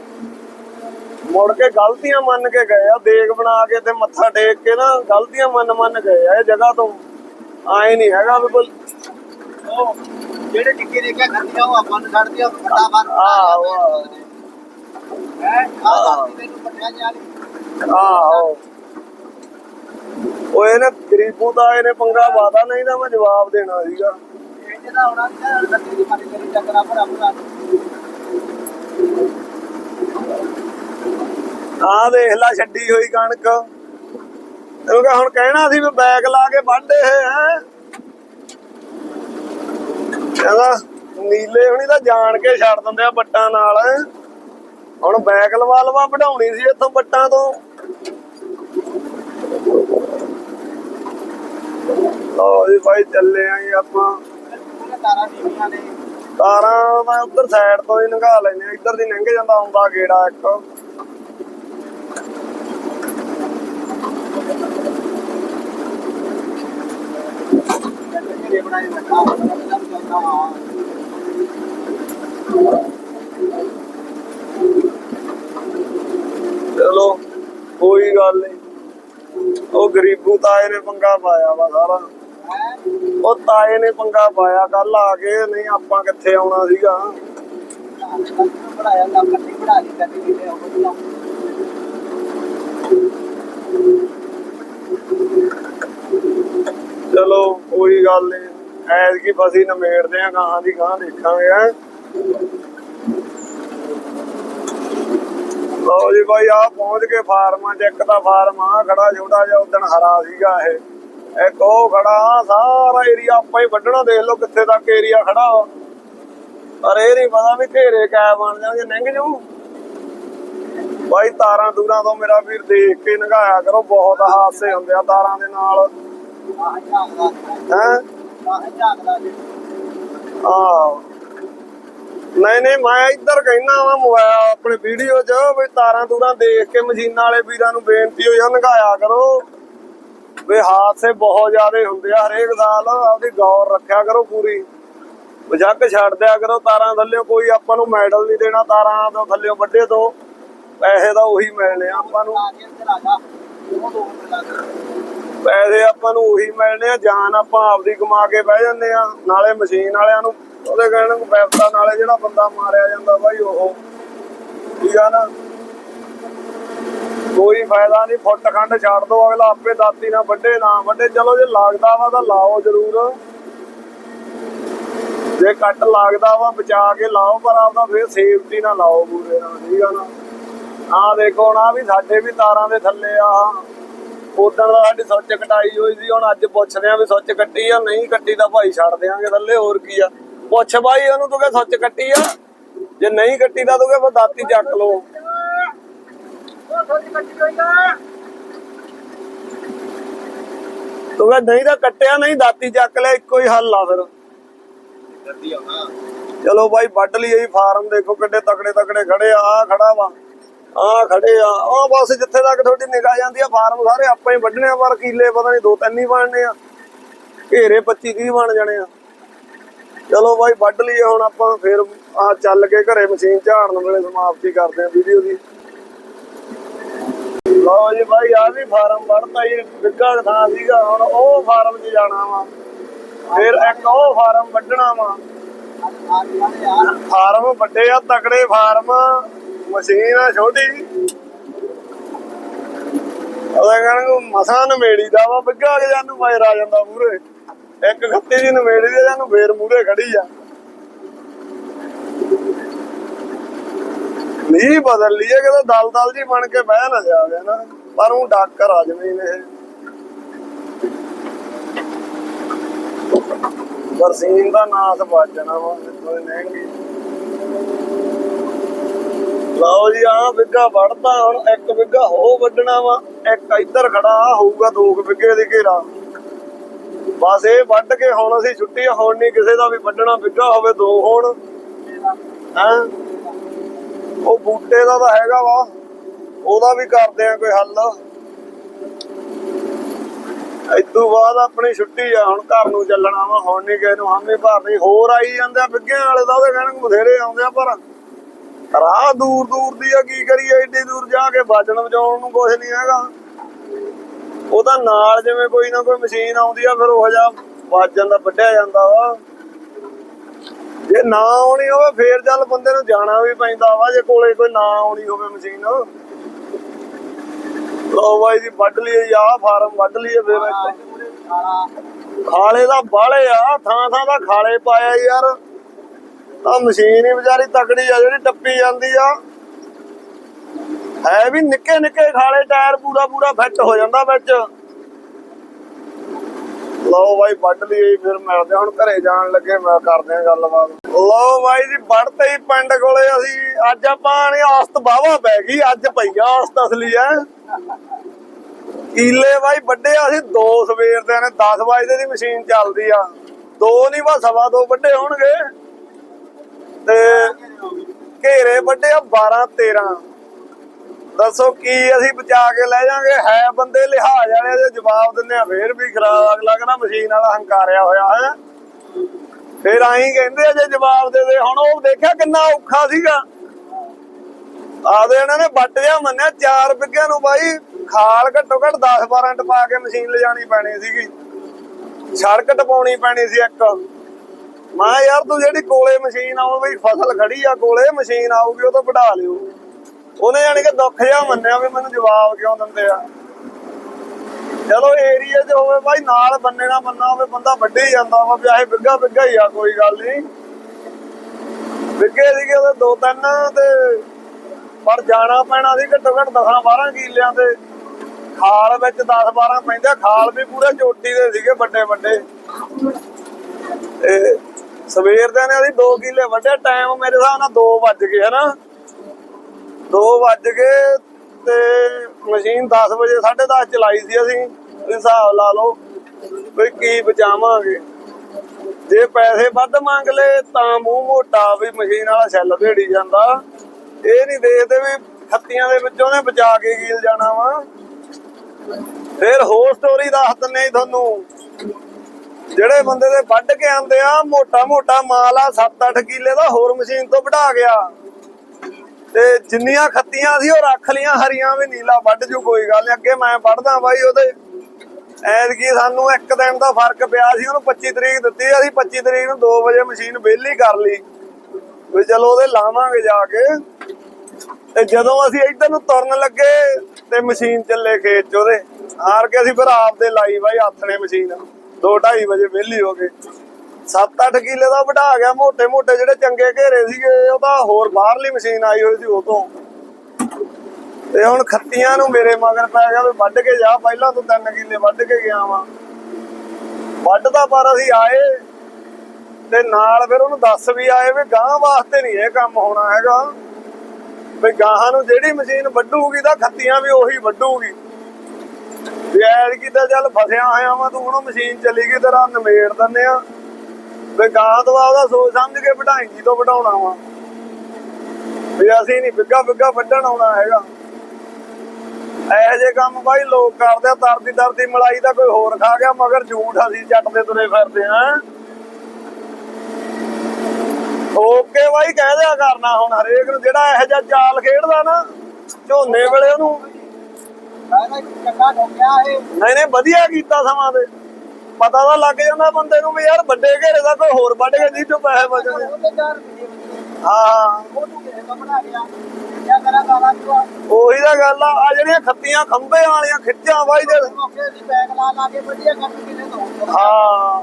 ਮੁੜ ਕੇ ਗਲਤੀਆਂ ਮੰਨ ਕੇ ਗਏ ਆ ਦੇਗ ਬਣਾ ਕੇ ਤੇ ਮੱਥਾ ਟੇਕ ਕੇ ਨਾ ਗਲਤੀਆਂ ਮੰਨ ਮੰਨ ਗਏ ਆ ਇਹ ਜਗ੍ਹਾ ਤੋਂ। ਆਏ ਨਹੀਂ ਹੈਗਾ ਵੀ ਕੋਈ। ਜਿਹੜੇ ਟਿੱਕੇ ਦੇ ਕੇ ਖਰਚਾ ਉਹ ਆਪਾਂ ਨੂੰ ਛੱਡ ਦਿਆ ਵੱਡਾ ਬਾਰ ਆਹ। ਵਾਹ ਹੈ ਆਹ। ਮੈਨੂੰ ਪੱਟਿਆ ਜਾ ਆਹੋ ਉਹ ਇਹਨੇ ਗਰੀਬੂ ਦਾ ਇਹਨੇ ਪੰਗਾ ਵਾਦਾ ਨਹੀਂ ਤਾਂ ਮੈਂ ਜਵਾਬ ਦੇਣਾ ਸੀਗਾ। ਇਹ ਜਿਹੜਾ ਹੋਣਾ ਨਾ ਲੱਗੀ ਦੀ ਮਾਰੀ ਕਰੀ ਚੱਕਰਾ ਭਰਾ ਭਰਾ ਆਹ ਦੇਖ ਲੈ ਛੱਡੀ ਹੋਈ ਕਣਕ। ਤੈਨੂੰ ਕਹ ਹੁਣ ਕਹਿਣਾ ਸੀ ਵੀ ਬੈਗ ਲਾ ਕੇ ਵੱਢਦੇ ਹੈ? ਕਹਿੰਦਾ, ਨੀਲੇ ਹੁਣੀ ਤਾਂ ਜਾਣ ਕੇ ਛੱਡ ਦਿੰਦੇ ਆ ਬੱਟਾਂ ਨਾਲ ਹੁਣ ਬੈਗ ਲਵਾ ਲਵਾ ਵਢਾਉਣੀ ਸੀ ਇੱਥੋਂ ਬੱਟਾਂ ਤੋਂ। ਲਓ ਜੀ ਭਾਈ ਚੱਲੇ ਆਂ ਜੀ ਆਪਾਂ। ਉਹਨੇ ਤਾਰਾ ਨੀਵੀਆਂ ਨੇ ਤਾਰਾਂ ਮੈਂ ਉਧਰ ਸਾਈਡ ਤੋਂ ਹੀ ਲੰਘਾ ਲੈਨੇ ਆ। ਇੱਧਰ ਦੀ ਲੰਘ ਜਾਂਦਾ ਹੁੰਦਾ ਗੇੜਾ ਇੱਕ। ਜਿਹੜੇ ਬਣਾਏ ਰੱਖਾ ਉਹਨਾਂ ਦਾ ਚੱਲਦਾ ਚਲੋ ਕੋਈ ਗੱਲ ਨਹੀਂ। ਉਹ ਗਰੀਬੂ ਤਾਏ ਨੇ ਪੰਗਾ ਪਾਇਆ ਵਾ ਸਾਰਾ। ਉਹ ਤਾਏ ਨੇ ਪੰਗਾ ਪਾਇਆ ਕੱਲ ਆ ਕੇ ਨਹੀਂ ਆਪਾਂ ਕਿੱਥੇ ਆਉਣਾ ਸੀਗਾ। ਚਲੋ, ਕੋਈ ਗੱਲ ਨਹੀਂ। ਐਸ ਕੀ ਫਸੀ ਨਮੇੜਦੇ ਆ, ਗਾਹਾਂ ਦੀ ਗਾਂ ਦੇਖਾਂਗੇ ਹੈਂ। ਲਓ ਜੀ ਭਾਈ ਆ ਪਹੁੰਚ ਕੇ ਫਾਰਮਾਂ ਚ ਇੱਕ ਤਾਂ ਫਾਰਮ ਆ ਖੜਾ ਛੋਟਾ ਜਿਹਾ ਉਦਣ ਹਰਾ ਸੀਗਾ ਇਹ। ਇੱਕ ਉਹ ਖੜਾ ਸਾਰਾ ਏਰੀਆ ਆਪਾਂ ਹੀ ਵੱਢਣਾ ਦੇਖ ਲਓ ਕਿੱਥੇ ਤੱਕ ਏਰੀਆ ਖੜਾ ਪਰ ਇਹ ਨਹੀਂ ਪਤਾ ਵੀ ਘੇਰੇ ਕੈ ਬਣ ਜਾਣਗੇ ਲੰਘ ਜੂ। ਭਾਈ ਤਾਰਾਂ ਦੂਰਾਂ ਤੋਂ ਮੇਰਾ ਵੀਰ ਦੇਖ ਕੇ ਨਗਾਇਆ ਕਰੋ ਬਹੁਤ ਹਾਦਸੇ ਹੁੰਦੇ ਆ ਤਾਰਾਂ ਦੇ ਨਾਲ। ਹੈ? ਆ ਨਹੀਂ ਨਹੀਂ, ਮੈਂ ਇੱਧਰ ਕਹਿਣਾ ਵਾ ਮੋਬਾਈਲ ਆਪਣੇ ਵੀਡੀਓ 'ਚ ਵੀ ਤਾਰਾਂ ਤੂਰਾਂ ਦੇਖ ਕੇ ਮਸ਼ੀਨਾਂ ਵਾਲੇ ਵੀਰਾਂ ਨੂੰ ਬੇਨਤੀ ਹੋਈ ਆ ਕਰੋ। ਵੀ ਹਾਦਸੇ ਬਹੁਤ ਜ਼ਿਆਦੇ ਹੁੰਦੇ ਆ ਹਰੇਕ ਸਾਲ, ਆਪਦੀ ਗੌਰ ਰੱਖਿਆ ਕਰੋ ਪੂਰੀ। ਬਜੱਕ ਛੱਡ ਦਿਆ ਕਰੋ ਤਾਰਾਂ ਥੱਲੇ ਕੋਈ ਆਪਾਂ ਨੂੰ ਮੈਡਲ ਨਹੀਂ ਦੇਣਾ, ਤਾਰਾਂ ਤੋਂ ਥੱਲੇ ਵੱਡੇ ਤੋਂ ਪੈਸੇ ਤਾਂ ਉਹੀ ਮਿਲਣੇ ਆ ਆਪਾਂ ਨੂੰ। ਪੈਸੇ ਆਪਾਂ ਨੂੰ ਉਹੀ ਮਿਲਣੇ ਆ, ਜਾਨ ਆਪਾਂ ਆਪਦੀ ਕਮਾ ਕੇ ਬਹਿ ਜਾਂਦੇ ਆ, ਨਾਲੇ ਮਸ਼ੀਨ ਵਾਲਿਆਂ ਨੂੰ ਉਹਦੇ ਕਹਿਣ ਨੂੰ ਪੈਸਾ ਨਾਲੇ ਜਿਹੜਾ ਬੰਦਾ ਮਾਰਿਆ ਜਾਂਦਾ ਬਾਈ ਉਹ ਠੀਕ ਆ ਨਾ? ਕੋਈ ਫਾਇਦਾ ਨਹੀਂ, ਫੁੱਟ ਖੰਡ ਛੱਡ ਦੋ, ਅਗਲਾ ਆਪੇ ਦਾਤੀ ਨਾ ਵੱਡੇ ਨਾ ਵੱਡੇ। ਚਲੋ ਜੇ ਲੱਗਦਾ ਵਾ ਤਾਂ ਲਾਓ ਜ਼ਰੂਰ। ਜੇ ਕੱਟ ਲੱਗਦਾ ਵਾ ਬਚਾ ਕੇ ਲਾਓ, ਪਰ ਆਪਦਾ ਫੇਰ ਸੇਫਟੀ ਨਾਲ ਲਾਓ ਪੂਰੇ ਨਾਲ, ਠੀਕ ਆ ਨਾ? ਆਹ ਦੇਖੋ ਨਾ ਵੀ ਸਾਡੇ ਵੀ ਤਾਰਾਂ ਦੇ ਥੱਲੇ ਆ। ਉਦੋਂ ਦਾ ਸਾਡੀ ਸੁੱਚ ਕਟਾਈ ਹੋਈ ਸੀ, ਹੁਣ ਅੱਜ ਪੁੱਛਦੇ ਆ ਵੀ ਸੁੱਚ ਕੱਟੀ ਆ, ਨਹੀਂ ਕੱਟੀ ਤਾਂ ਭਾਈ ਛੱਡ ਦਿਆਂਗੇ ਥੱਲੇ, ਹੋਰ ਕੀ ਆ? ਪੁੱਛ ਬਾਈ, ਉਹਨੂੰ ਤੂੰ ਕਹ ਸੁੱਚ ਕੱਟੀ ਆ। ਜੇ ਨਹੀਂ ਕੱਟੀ ਤਾਂ ਤੂੰ ਕਹ ਦਾਤੀ ਚੱਕ ਲੋ ਤੂੰ ਕਹ ਨਹੀਂ ਤਾਂ ਕੱਟਿਆ, ਨਹੀਂ ਦਾਤੀ ਚੱਕ ਲੈ ਇੱਕੋ ਹੀ ਹੱਲ ਆ ਫਿਰ। ਚਲੋ ਬਾਈ, ਵੱਢ ਲਈ ਇਹ ਫਾਰਮ, ਦੇਖੋ ਕਿੱਡੇ ਤਕੜੇ ਤਕੜੇ ਖੜੇ ਆ, ਆਹ ਖੜਾ ਵਾ ਆ ਖੜੇ ਆ। ਆ ਬਸ ਜਿੱਥੇ ਤੱਕ ਤੁਹਾਡੀ ਨਿਗਾਹ ਜਾਂਦੀ ਆ, ਫਾਰਮ ਸਾਰੇ ਆਪਾਂ ਹੀ ਵੱਢਣੇ ਆ, ਪਰ ਕੀਲੇ ਪਤਾ ਨਹੀਂ ਦੋ ਤਿੰਨ ਹੀ ਬਣਨੇ ਆ। ਘੇਰੇ 25 30 ਬਣ ਜਾਣੇ ਆ। ਚਲੋ ਬਾਈ, ਵੱਢ ਲਈਏ ਹੁਣ ਆਪਾਂ, ਫਿਰ ਆ ਚੱਲ ਕੇ ਘਰੇ ਮਸ਼ੀਨ ਝਾੜਨ ਵੇਲੇ ਸਮਾਪਤੀ ਕਰਦੇ ਆ ਵੀਡੀਓ ਦੀ। ਲਓ ਜੀ ਭਾਈ ਆ ਵੀ ਫਾਰਮ ਵੜਤਾ ਜੀ ਬਿੱਗਾ ਥਾਂ ਸੀਗਾ, ਹੁਣ ਉਹ ਫਾਰਮ 'ਚ ਜਾਣਾ ਵਾ। ਫਿਰ ਇੱਕ ਉਹ ਫਾਰਮ ਵੱਢਣਾ ਵਾ। ਫਾਰਮ ਵੱਡੇ ਆ, ਤਕੜੇ ਫਾਰਮ, ਮਸ਼ੀਨ ਆ ਛੋਟੀ ਉਹਦਾ ਕਹਿੰਦਾ ਮਸਾਂ ਨਮੇੜੀ ਦਾ ਵਾ ਬਿੱਗਾ ਕੇ ਜਾਨੂੰ ਮਾਇਰ ਆ ਜਾਂਦਾ ਪੂਰੇ ਇੱਕ ਖੱਤੀ ਦੀ ਨਮੇੜੀ ਦੇ ਜਾਨੂੰ ਫੇਰ ਮੂਰੇ ਖੜੀ ਆ। ਨਹੀਂ ਬਦਲ ਲਈਏ ਕਿਤੇ ਦਲ ਦਲ ਜੀ ਬਣ ਕੇ ਬਹਿ ਨਾ ਜਾਵੇ ਨਾ, ਪਰ ਉਹ ਡਾਕਰ ਆ ਜਵੇਂ ਇਹ। ਬਰਸੀਨ ਦਾ ਨਾਸ ਵੱਜ ਜਾਣਾ ਵਾ, ਜਿੱਥੋਂ ਨਹਿੰਗੀ ਲਓ ਜੀ ਆ ਬਿੱਗਾ ਵੜਦਾ ਹੁਣ ਇੱਕ ਬਿੱਗਾ ਹੋ ਵੱਢਣਾ ਵਾ, ਇੱਕ ਇੱਧਰ ਖੜਾ ਆਹ ਹੋਊਗਾ ਦੋ ਕੁ ਬਿੱਗੇ ਘੇਰਾ। ਬਸ ਇਹ ਵੱਢ ਕੇ ਹੁਣ ਅਸੀਂ ਛੁੱਟੀ ਹੋਣ ਹੁਣ ਨਹੀਂ, ਕਿਸੇ ਦਾ ਵੀ ਵੱਢਣਾ ਬਿੱਗਾ ਹੋਵੇ, ਦੋ ਹੋਣ। ਹੈਂ? ਉਹ ਬੂਟੇ ਦਾ ਤਾਂ ਹੈਗਾ ਵਾ, ਉਹਦਾ ਵੀ ਕਰਦੇ ਆ ਕੋਈ ਹੱਲ। ਇਦੋਂ ਬਾਅਦ ਆਪਣੀ ਛੁੱਟੀ ਆ, ਹੁਣ ਘਰ ਨੂੰ ਚੱਲਣਾ ਵਾ, ਹੁਣ ਨਹੀਂ ਕਿਸੇ ਨੂੰ ਹਾਮੀ ਭਰਨੀ ਹੋਰ ਆਈ ਜਾਂਦੇ ਬਿੱਗਿਆਂ ਵਾਲੇ ਦਾ ਉਹਦੇ ਕਹਿਣ ਬਥੇਰੇ ਆਉਂਦੇ ਆ, ਪਰ ਰਾਹ ਦੂਰ ਦੂਰ ਦੀ ਆ, ਕੀ ਕਰੀਏ, ਏਡੀ ਦੂਰ ਜਾ ਕੇ ਬਾਜਣ ਵਜਾਉਣ ਨੂੰ ਕੁਝ ਨਹੀਂ ਹੈਗਾ। ਉਹਦਾ ਨਾਲ ਜਿਵੇਂ ਕੋਈ ਨਾ ਕੋਈ ਮਸ਼ੀਨ ਆਉਂਦੀ ਆ ਫਿਰ ਉਹ ਜਿਹਾ ਬਾਜਣ ਦਾ ਵੱਢਿਆ ਜਾਂਦਾ ਵਾ। ਜੇ ਨਾ ਆਉਣੀ ਹੋਵੇ ਫੇਰ ਚੱਲ ਬੰਦੇ ਨੂੰ ਜਾਣਾ ਵੀ ਪੈਂਦਾ ਵਾ ਜੇ ਕੋਲੇ ਕੋਈ ਨਾ ਆਉਣੀ ਹੋਵੇ ਮਸ਼ੀਨ। ਲੋ ਬਾਈ ਜੀ ਵੱਢ ਲਈਏ ਆ ਫਾਰਮ ਵੱਢ ਲਈਏ ਫੇਰ। ਖਾਲੇ ਦਾ ਬਾਲੇ ਆ ਥਾਂ ਥਾਂ ਦਾ ਖਾਲੇ ਪਾਇਆ ਯਾਰ। ਆ ਮਸ਼ੀਨ ਹੀ ਵਿਚਾਰੀ ਤਕੜੀ ਆ ਜਿਹੜੀ ਟੱਪੀ ਜਾਂਦੀ ਆ। ਹੈ ਵੀ ਨਿੱਕੇ ਨਿੱਕੇ ਖਾਲੇ ਟਾਇਰ ਪੂਰਾ ਪੂਰਾ ਫਿੱਟ ਹੋ ਜਾਂਦਾ ਵਿੱਚ। ਲਓ ਬਾਈ, ਵੱਢ ਲਈ ਫਿਰ ਮਿਲਦੇ ਹੁਣ ਘਰੇ ਜਾਣ ਲੱਗੇ, ਮੈਂ ਕਰਦੇ ਆ ਗੱਲਬਾਤ। ਲਓ ਬਾਈ ਜੀ, ਵੱਢਤੇ ਹੀ ਪਿੰਡ ਕੋਲੇ ਅਸੀਂ। ਅੱਜ ਆਪਾਂ ਨੇ ਆਸਤ ਬਾਵਾ ਪੈ ਗਈ, ਅੱਜ ਪਈਆ ਆਸਤ ਅਸਲੀ ਐ ਕੀਲੇ ਬਾਈ ਵੱਡੇ ਅਸੀਂ ਦੋ ਸਵੇਰ ਦੇ ਨੇ 10 ਵਜੇ ਦੀ ਮਸ਼ੀਨ ਚੱਲਦੀ ਆ। ਦੋ ਨਹੀਂ ਵਾ, ਸਵਾ ਦੋ ਵੱਡੇ ਹੋਣਗੇ। ਤੇ ਘੇਰੇ ਵੱਡੇ ਆ 12 13 ਦੱਸੋ ਕੀ ਅਸੀਂ ਬਚਾ ਕੇ ਲੈ ਜਾਾਂਗੇ ਹੈ ਬੰਦੇ ਲਿਹਾਜ਼ ਵਾਲੇ ਦੇ ਜਵਾਬ ਦਿੰਦੇ ਆ, ਫੇਰ ਵੀ ਖਰਾਬ ਅਗਲਾ ਕਹਿੰਦਾ ਮਸ਼ੀਨ ਵਾਲਾ ਹੰਕਾਰਿਆ ਹੋਇਆ ਹੈ। ਫੇਰ ਆਈ ਕਹਿੰਦੇ ਆ, ਜੇ ਜਵਾਬ ਦੇ ਦੇ, ਹੁਣ ਉਹ ਦੇਖਿਆ ਕਿੰਨਾ ਔਖਾ ਸੀਗਾ। ਆਦੇ ਇਹਨਾਂ ਨੇ ਵੱਟ ਜਿਹਾ ਮੰਨਿਆ, ਚਾਰ ਬਿੱਗਿਆਂ ਨੂੰ ਬਾਈ, ਖਾਲ ਘੱਟੋ ਘੱਟ 10 12 ਟਪਾ ਕੇ ਮਸ਼ੀਨ ਲਿਜਾਣੀ ਪੈਣੀ ਸੀਗੀ। ਸੜਕ ਟਪਾਉਣੀ ਪੈਣੀ ਸੀ ਇੱਕ। ਮੈਂ ਯਾਰ ਤੂੰ ਜਿਹੜੀ ਕੋਲੇ ਮਸ਼ੀਨ ਆਉਂ ਬਈ ਫਸਲ ਖੜੀ ਆ, ਕੋਲੇ ਮਸ਼ੀਨ ਆਊਗੀ, ਉਹ ਤਾਂ ਵਢਾ ਲਿਓ। ਉਹਨੇ ਜਾਣੀ ਕਿ ਦੁੱਖ ਜਿਹਾ ਮੰਨਿਆ ਵੀ ਮੈਨੂੰ ਜਵਾਬ ਕਿਉਂ ਦਿੰਦੇ ਆ? ਚਲੋ ਏਰੀਆ 'ਚ ਹੋਵੇ ਬਾਈ, ਨਾਲ ਬੰਨੇ ਨਾ ਬੰਨਾ ਹੋਵੇ, ਬੰਦਾ ਵੱਡੇ ਹੀ ਜਾਂਦਾ ਵਾ ਵਿਆਹੇ ਬਿੱਗਾ ਬਿੱਗਾ ਹੀ ਆ, ਕੋਈ ਗੱਲ ਨਹੀਂ ਬਿੱਗੇ ਸੀਗੇ ਉਹਦੇ ਦੋ ਤਿੰਨ ਤੇ ਪਰ ਜਾਣਾ ਪੈਣਾ ਸੀ ਘੱਟੋ ਘੱਟ 10 12 ਕਿੱਲਿਆਂ ਤੇ। ਖਾਲ ਵਿੱਚ 10 12 ਪੈਂਦੇ ਖਾਲ ਵੀ ਪੂਰੇ ਚੋਟੀ ਦੇ ਸੀਗੇ ਵੱਡੇ ਵੱਡੇ। ਤੇ ਸਵੇਰ ਦੇ ਨੇ ਅਸੀਂ 2 ਕਿੱਲੇ ਵੱਡੇ ਟਾਈਮ ਮੇਰੇ ਹਿਸਾਬ ਨਾਲ 2 ਵੱਜ ਗਏ ਹਨਾ। 2 ਵੱਜ ਗਏ ਤੇ ਮਸ਼ੀਨ 10 ਵਜੇ 10:30 ਚਲਾਈ ਸੀ ਅਸੀਂ ਹਿਸਾਬ ਲਾ ਲਓ। ਵੀ ਕੀ ਬਚਾਵਾਂਗੇ? ਜੇ ਪੈਸੇ ਵੱਧ ਮੰਗ ਲਏ, ਤਾਂ ਮੂੰਹ ਮੋਟਾ ਵੀ ਮਸ਼ੀਨ ਵਾਲਾ ਛੱਲ ਢੇੜੀ ਜਾਂਦਾ। ਇਹ ਨਹੀਂ ਦੇਖਦੇ ਵੀ ਖੱਤੀਆਂ ਦੇ ਵਿੱਚੋਂ ਨੇ ਬਚਾ ਕੇ ਗੀਲ ਜਾਣਾ ਵਾ। ਫਿਰ ਹੋਰ ਸਟੋਰੀ ਦੱਸ ਦਿੰਨੇ ਤੁਹਾਨੂੰ। ਜਿਹੜੇ ਬੰਦੇ ਦੇ ਵੱਢ ਕੇ ਆਂਦੇ ਆ ਮੋਟਾ ਮੋਟਾ ਮਾਲ ਆ 7-8 ਕਿੱਲੇ ਦਾ ਹੋਰ ਮਸ਼ੀਨ ਤੋਂ ਵਢਾ ਗਿਆ। ਤੇ ਜਿੰਨੀਆਂ ਖੱਤੀਆਂ ਸੀ ਉਹ ਰੱਖ ਲੀਆਂ ਹਰੀਆਂ ਵੀ ਨੀਲਾ ਵੱਢ ਜੂ, ਕੋਈ ਗੱਲ ਨੀ, ਅੱਗੇ ਮੈਂ ਵੱਢਦਾ ਬਾਈ ਉਹਦੇ। ਐਤਕੀ ਸਾਨੂੰ ਇੱਕ ਦਿਨ ਦਾ ਫ਼ਰਕ ਪਿਆ ਸੀ, ਉਹਨੂੰ 25 ਤਰੀਕ ਦਿੱਤੀ, ਅਸੀਂ 25 ਤਰੀਕ ਨੂੰ 2 ਵਜੇ ਮਸ਼ੀਨ ਵਿਹਲੀ ਕਰ ਲਈ। ਵੀ ਚਲੋ ਉਹਦੇ ਲਾਵਾਂਗੇ ਜਾ ਕੇ। ਤੇ ਜਦੋਂ ਅਸੀਂ ਇੱਧਰ ਨੂੰ ਤੁਰਨ ਲੱਗੇ ਤੇ ਮਸ਼ੀਨ ਚੱਲੇ ਖੇਤ ਚ ਉਹਦੇ, ਹਾਰ ਕੇ ਅਸੀਂ ਫਿਰ ਆਪਦੇ ਲਾਈ ਬਾਈ, ਹੱਥ ਨੇ ਮਸ਼ੀਨ। 2:30 ਵਜੇ ਵਿਹਲੀ ਹੋ ਗਏ 7-8 ਕਿਲੇ ਦਾ ਵਢਾ ਗਿਆ, ਮੋਟੇ ਮੋਟੇ ਜਿਹੜੇ ਚੰਗੇ ਘੇਰੇ ਸੀਗੇ, ਉਹ ਤਾਂ ਹੋਰ ਬਾਹਰਲੀ ਮਸ਼ੀਨ ਆਈ ਹੋਈ ਸੀ ਉਹ ਤੋਂ ਤੇ ਹੁਣ ਖੱਤੀਆਂ ਨੂੰ ਮੇਰੇ ਮਗਰ ਪੈ ਗਿਆ ਵੀ ਵੱਢ ਕੇ ਜਾ, ਪਹਿਲਾਂ ਤੂੰ 3 ਕਿਲੇ ਵੱਢ ਕੇ ਗਿਆ ਵਾਂ। ਵੱਢਦਾ ਪਰ ਅਸੀਂ ਆਏ ਤੇ ਨਾਲ ਫਿਰ ਉਹਨੂੰ ਦੱਸ ਵੀ ਆਏ ਵੀ ਗਾਂ ਵਾਸਤੇ ਨਹੀਂ ਇਹ ਕੰਮ ਹੋਣਾ ਹੈਗਾ। ਵੀ ਗਾਹਾਂ ਨੂੰ ਜਿਹੜੀ ਮਸ਼ੀਨ ਵੱਢੂਗੀ ਤਾਂ ਖੱਤੀਆਂ ਵੀ ਉਹੀ ਵੱਢੂਗੀ। ਵੀ ਐਡ ਕੀਤਾ ਚੱਲ ਫਸਿਆ ਹੋਇਆ ਵਾ, ਤੂੰ ਉਹਨੂੰ ਮਸ਼ੀਨ ਚਲੀ ਗਈ ਤੇਰਾ ਨਵੇੜ ਦੰਨੇ ਆ। ਵੀ ਗਾਂ ਤੋਂ ਆਪਦਾ ਸੋਚ ਸਮਝ ਕੇ ਵਢਾਈ ਤੋਂ ਵਢਾਉਣਾ ਵਾ। ਵੀ ਅਸੀਂ ਨਹੀਂ ਬਿੱਗਾ ਬਿੱਗਾ ਵੱਢਣ ਆਉਣਾ ਹੈਗਾ। ਇਹੋ ਜਿਹੇ ਕੰਮ ਬਾਈ ਲੋਕ ਕਰਦੇ ਆ ਤਰਦੀ ਤਰਦੀ ਮਲਾਈ ਦਾ ਕੋਈ ਹੋਰ ਖਾ ਗਿਆ ਮਗਰ ਝੂਠ ਅਸੀਂ ਜੱਟ ਦੇ ਤੁਰੇ ਫਿਰਦੇ ਆ। ਓਕੇ ਬਾਈ ਕਹਿ ਦਿਆ ਕਰਨਾ ਹੁਣ ਹਰੇਕ ਨੂੰ ਜਿਹੜਾ ਇਹੋ ਜਿਹਾ ਚਾਲ ਖੇਡਦਾ ਨਾ ਝੋਨੇ ਵੇਲੇ ਉਹਨੂੰ ਨਹੀਂ ਨਹੀਂ ਵਧੀਆ ਕੀਤਾ ਸਮਾਂ ਤੇ। ਪਤਾ ਤਾਂ ਲੱਗ ਜਾਂਦਾ ਬੰਦੇ ਨੂੰ ਵੀ ਯਾਰ ਵੱਡੇ ਘੇਰੇ ਦਾ ਕੋਈ ਹੋਰ ਵੱਢ ਕੇ ਜੀ ਤੋਂ ਪੈਸੇ ਬਚਣੇ ਹਾਂ। ਉਹੀ ਤਾਂ ਗੱਲ ਆ ਆ ਜਿਹੜੀਆਂ ਖੱਤੀਆਂ ਖੰਭੇ ਵਾਲੀਆਂ ਖਿੱਚਾਂ ਬਾਈ ਹਾਂ।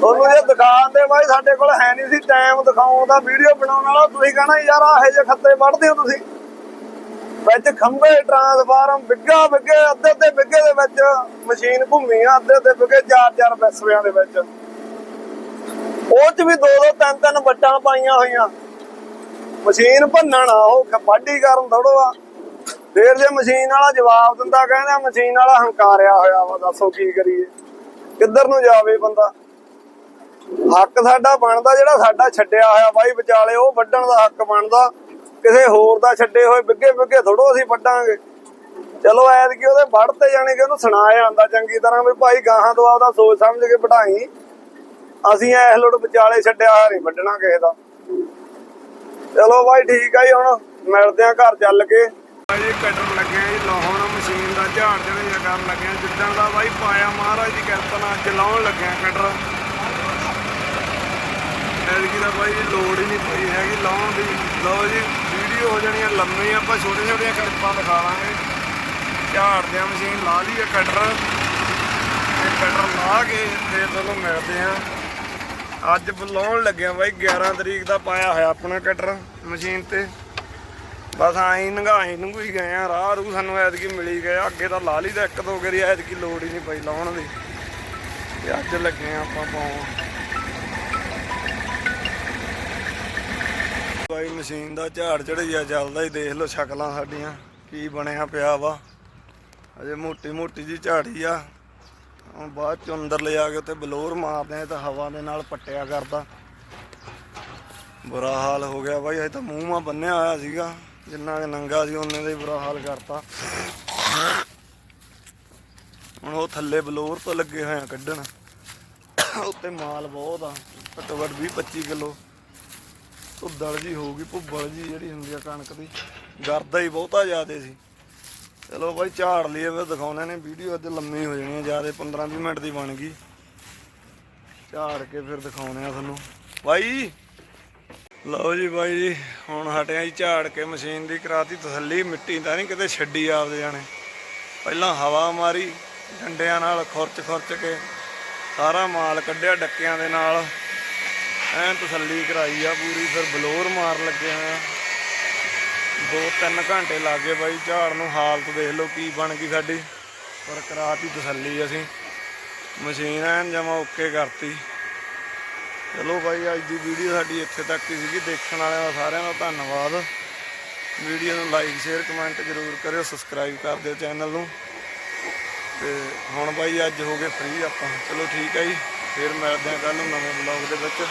ਤੁਹਾਨੂੰ ਜੇ ਦੁਕਾਨ ਦੇ ਬਾਈ, ਸਾਡੇ ਕੋਲ ਹੈ ਨਹੀਂ ਸੀ ਟਾਈਮ ਦਿਖਾਉਣ ਦਾ ਵੀਡੀਓ ਬਣਾਉਣ ਵਾਲਾ। ਤੁਸੀਂ ਕਹਣਾ, ਯਾਰ ਆਹੇ ਜੇ ਖੱਤੇ ਵੱਢਦੇ ਹੋ ਤੁਸੀਂ। ਵਿੱਚ ਖੰਭੇ ਟਰਾਂਸਫਾਰਮ ਵਿੱਗਾ ਵਿੱਗੇ, ਅੱਧੇ ਅੱਧੇ ਵਿੱਗੇ ਦੇ ਵਿੱਚ ਮਸ਼ੀਨ ਘੁੰਮੀ ਅੱਧੇ ਅੱਧੇ ਵਿੱਗੇ, ਚਾਰ ਚਾਰ ਪੈਸਵਿਆਂ ਦੇ ਵਿੱਚ। ਉਹ ਚ ਵੀ ਦੋ ਦੋ, ਤਿੰਨ ਤਿੰਨ ਵੱਟਾਂ ਪਾਈਆਂ ਹੋਈਆਂ। ਮਸ਼ੀਨ ਭੰਨਣ ਆ, ਉਹ ਖ- ਕਰਨ ਥੋੜੋ ਆ ਫੇਰ ਜੇ ਮਸ਼ੀਨ ਵਾਲਾ ਜਵਾਬ ਦਿੰਦਾ, ਕਹਿੰਦਾ ਮਸ਼ੀਨ ਵਾਲਾ ਹੰਕਾਰਿਆ ਹੋਇਆ ਵਾ, ਦੱਸੋ ਕੀ ਕਰੀਏ? ਕਿੱਧਰ ਨੂੰ ਜਾਵੇ ਬੰਦਾ? ਹੱਕ ਸਾਡਾ ਬਣਦਾ, ਜਿਹੜਾ ਸਾਡਾ ਛੱਡਿਆ ਹੋਇਆ, ਬਾਈ ਵਿਚਾਲੇ ਉਹ ਵੱਢਣ ਦਾ ਹੱਕ ਬਣਦਾ। ਕਿਸੇ ਹੋਰ ਦਾ ਛੱਡੇ ਹੋਏ ਬਿੱਗੇ ਬਿੱਗੇ ਥੋੜੋ ਅਸੀਂ ਵੱਢਾਂਗੇ। ਚਲੋ ਐਤਕੀ ਉਹਦੇ ਵੱਢ ਜਾਣੇ ਕਿ ਉਹਨੂੰ ਸੁਣਾਇਆ ਆਂਦਾ ਚੰਗੀ ਤਰ੍ਹਾਂ ਵੀ ਭਾਈ ਗਾਹਾਂ ਤੋਂ ਆਪਦਾ ਸੋਚ ਸਮਝ ਕੇ ਵਢਾਈ। ਅਸੀਂ ਐਸ ਲੋੜ ਵਿਚਾਲੇ ਛੱਡਿਆ ਹੋਇਆ ਨਹੀਂ ਵੱਢਣਾ ਕਿਸੇ ਦਾ। ਚਲੋ ਬਾਈ ਠੀਕ ਆ ਜੀ, ਹੁਣ ਮਿਲਦੇ ਆ ਘਰ ਚੱਲ ਕੇ। ਜੀ ਕਟਰ ਲੱਗਿਆ ਜੀ, ਲਾਹੌਰ ਮਸ਼ੀਨ ਦਾ ਝਾੜ ਜਿਹੜਾ ਕਰਨ ਲੱਗਿਆ। ਜਿੱਦਾਂ ਦਾ ਬਾਈ ਪਾਇਆ ਮਹਾਰਾਜ ਦੀ ਕਿਰਪਾ ਨਾਲ ਅੱਜ ਲਾਉਣ ਲੱਗਿਆ ਕਟਰ ਐਤਕੀ ਦਾ ਬਾਈ ਲੋੜ ਹੀ ਨਹੀਂ ਪਈ ਹੈਗੀ, ਲਾਉਣ ਦੀ। ਲਓ ਜੀ, ਵੀਡੀਓ ਹੋ ਜਾਣੀ ਲੰਮੀ, ਆਪਾਂ ਛੋਟੇ ਛੋਟੀਆਂ ਕਲਿੱਪਾਂ ਦਿਖਾ ਲਾਂਗੇ। ਝਾੜਦੇ ਦਿਆਂ ਮਸ਼ੀਨ ਲਾ ਲਈ ਹੈ ਕਟਰ। ਤੇ ਕਟਰ ਲਾ ਕੇ ਤੇ ਤੁਹਾਨੂੰ ਮਿਲਦੇ ਆ ਅੱਜ ਲਾਉਣ ਲੱਗਿਆ ਬਾਈ 11 ਤਰੀਕ ਦਾ ਪਾਇਆ ਹੋਇਆ ਆਪਣਾ ਕਟਰ ਮਸ਼ੀਨ ਤੇ। ਬਸ ਆਈ ਨੰਗਾਈ ਨੂੰ ਹੀ ਗਏ ਆ, ਰਾਹ ਰੂ ਸਾਨੂੰ ਐਤਕੀ ਮਿਲੀ ਗਏ ਅੱਗੇ ਤਾਂ ਲਾ ਲਈ ਤਾਂ ਇੱਕ ਦੋ ਗਰੀ ਐਤਕੀ ਲੋੜ ਹੀ ਨਹੀਂ ਪਈ ਲਾਉਣ ਦੀ। ਤੇ ਅੱਜ ਲੱਗੇ ਆ ਆਪਾਂ ਪਾਉਣ। ਬਾਈ ਮਸ਼ੀਨ ਦਾ ਝਾੜ ਚੜਿਆ ਚੱਲਦਾ ਹੀ ਦੇਖ ਲਓ ਸ਼ਕਲਾਂ ਸਾਡੀਆਂ, ਕੀ ਬਣਿਆ ਪਿਆ ਵਾ। ਅਜੇ ਮੋਟੀ ਮੋਟੀ ਜੀ ਝਾੜੀ ਆ। ਹੁਣ ਬਾਅਦ ਚ ਅੰਦਰ ਲਿਆ ਕੇ ਉੱਤੇ ਬਲੋਰ ਮਾਰਦੇ ਆ ਤਾਂ ਹਵਾ ਦੇ ਨਾਲ ਪੱਟਿਆ ਕਰਦਾ। ਬੁਰਾ ਹਾਲ ਹੋ ਗਿਆ ਬਾਈ ਅਜੇ ਤਾਂ ਮੂੰਹ ਮਾ ਬੰਨਿਆ ਹੋਇਆ ਸੀਗਾ। ਜਿੰਨਾ ਕਿ ਨੰਗਾ ਸੀ, ਉਹਨੇ ਦਾ ਹੀ ਬੁਰਾ ਹਾਲ ਕਰਤਾ। ਹੁਣ ਉਹ ਥੱਲੇ ਬਲੋਰ ਤੋਂ ਲੱਗੇ ਹੋਏ ਆ ਕੱਢਣ। ਉੱਤੇ ਮਾਲ ਬਹੁਤ ਆ, ਘੱਟੋ ਘੱਟ 20 25 ਕਿਲੋ। ਧੁੱਦੜ ਜੀ ਹੋਊਗੀ, ਭੁੱਬਲ ਜੀ ਜਿਹੜੀ ਹੁੰਦੀ ਆ ਕਣਕ ਦੀ, ਗਰਦਾ ਹੀ ਬਹੁਤਾ ਜ਼ਿਆਦੇ ਸੀ। ਚਲੋ ਬਾਈ ਝਾੜ ਲਈਏ, ਫਿਰ ਦਿਖਾਉਣੇ ਨੇ ਵੀਡੀਓ ਅੱਜ ਲੰਮੀ ਹੋ ਜਾਣੀ ਹੈ ਜਿਆਦੇ 15 20 ਮਿੰਟ ਦੀ ਬਣ ਗਈ। ਝਾੜ ਕੇ ਫਿਰ ਦਿਖਾਉਣੇ ਆ ਤੁਹਾਨੂੰ। ਬਾਈ, ਲਓ ਜੀ ਬਾਈ ਜੀ, ਹੁਣ ਹਟਿਆ ਜੀ ਝਾੜ ਕੇ ਮਸ਼ੀਨ ਦੀ, ਕਰਾਤੀ ਤਸੱਲੀ, ਮਿੱਟੀ ਤਾਂ ਨਹੀਂ ਕਿਤੇ ਛੱਡੀ ਆਪਦੇ ਜਾਣੇ। ਪਹਿਲਾਂ ਹਵਾ ਮਾਰੀ, ਡੰਡਿਆਂ ਨਾਲ ਖੁਰਚ ਖੁਰਚ ਕੇ ਸਾਰਾ ਮਾਲ ਕੱਢਿਆ ਡੱਕਿਆਂ ਦੇ ਨਾਲ। ਐਨ ਤਸੱਲੀ ਕਰਾਈ ਆ ਪੂਰੀ, ਫਿਰ ਬਲੋਰ ਮਾਰ ਲੱਗੇ ਆ। ਦੋ ਤਿੰਨ ਘੰਟੇ ਲੱਗੇ ਬਾਈ, ਝਾੜ ਨੂੰ ਹਾਲਤ ਦੇਖ ਲਓ ਕੀ ਬਣ ਗਈ ਸਾਡੀ। ਪਰ ਕਰਾਤੀ ਤਸੱਲੀ ਅਸੀਂ। ਮਸ਼ੀਨ ਐਨ ਜਮਾ ਓਕੇ ਕਰਤੀ। ਚਲੋ ਬਾਈ, ਅੱਜ ਦੀ ਵੀਡੀਓ ਸਾਡੀ ਇੱਥੇ ਤੱਕ ਹੀ ਸੀਗੀ। ਦੇਖਣ ਵਾਲਿਆਂ ਦਾ ਸਾਰਿਆਂ ਦਾ ਧੰਨਵਾਦ। ਵੀਡੀਓ ਨੂੰ ਲਾਈਕ, ਸ਼ੇਅਰ, ਕਮੈਂਟ ਜ਼ਰੂਰ ਕਰਿਓ। ਸਬਸਕ੍ਰਾਈਬ ਕਰ ਦਿਓ ਚੈਨਲ ਨੂੰ। ਤੇ ਹੁਣ ਬਾਈ, ਅੱਜ ਹੋ ਗਏ ਫ੍ਰੀ ਆਪਾਂ। ਚਲੋ ਠੀਕ ਹੈ ਜੀ। ਫਿਰ ਮਿਲਦੇ ਹਾਂ ਕੱਲ ਨੂੰ ਨਵੇਂ ਬਲੌਗ ਦੇ ਵਿੱਚ।